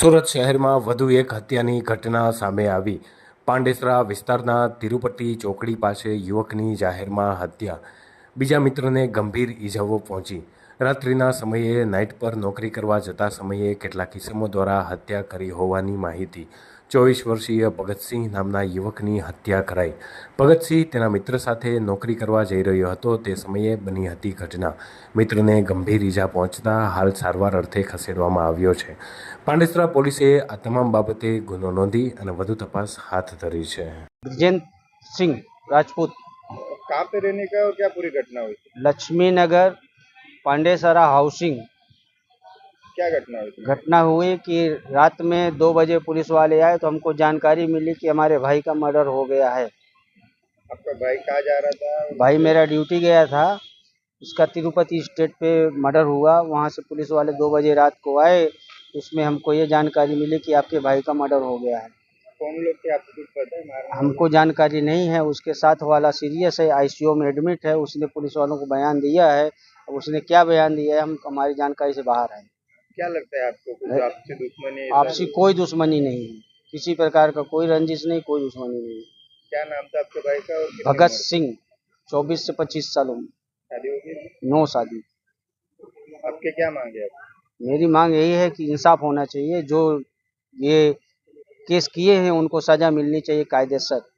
સુરત શહેરમાં વધુ એક હત્યાની ઘટના સામે આવી. પાંડેસરા વિસ્તારના તિરુપતિ ચોકડી પાસે યુવકની જાહેરમાં હત્યા. બીજા મિત્રને ગંભીર ઈજાઓ પહોંચી. રાત્રિના સમયે નાઇટ પર નોકરી કરવા જતા સમયે કેટલાક કિસમો દ્વારા હત્યા કરી હોવાની માહિતી ચોવીસ વર્ષીય ભગતસિંહ નામના યુવકની હત્યા કરાઈ ભગતસિંહ તેના મિત્ર સાથે નોકરી કરવા જઈ રહ્યો હતો તે સમયે બની હતી ઘટના મિત્રને ગંભીર ઈજા પહોંચતા હાલ સારવાર અર્થે ખસેડવામાં આવ્યો છે પાંડેસરા પોલીસે આ તમામ બાબતે ગુનો નોંધી અને વધુ તપાસ હાથ ધરી છે ब्रजेंद्र सिंह राजपूत कहाँ पे रहने का है और क्या पूरी घटना हुई थी लक्ष्मी नगर पांडेसरा हाउसिंग क्या घटना हुई घटना हुई कि रात में दो बजे पुलिस वाले आए तो हमको जानकारी मिली कि हमारे भाई का मर्डर हो गया है। आपका भाई कहाँ जा रहा था? भाई मेरा ड्यूटी गया था। उसका तिरुपति स्टेट पे मर्डर हुआ। वहाँ से पुलिस वाले दो बजे रात को आए। उसमें हमको ये जानकारी मिली कि आपके भाई का मर्डर हो गया है। कौन लोग थे? आपको कुछ पता है? हमको जानकारी नहीं है। उसके साथ वाला सीरियस है आईसीयू में एडमिट है। उसने पुलिस वालों को बयान दिया है। अब उसने क्या बयान दिया है हम हमारी जानकारी से बाहर है। क्या लगता है आपको? कुछ आपसे दुश्मनी? आपसी कोई दुश्मनी नहीं है। किसी प्रकार का कोई रंजिश नहीं कोई दुश्मनी नहीं क्या नाम था आपके भाई का भगत सिंह चौबीस से पच्चीस सालों में। शादी होगी नो शादी। आपके क्या मांग है? मेरी मांग यही है कि इंसाफ होना चाहिए। जो ये केस किए हैं उनको सजा मिलनी चाहिए कायदेसर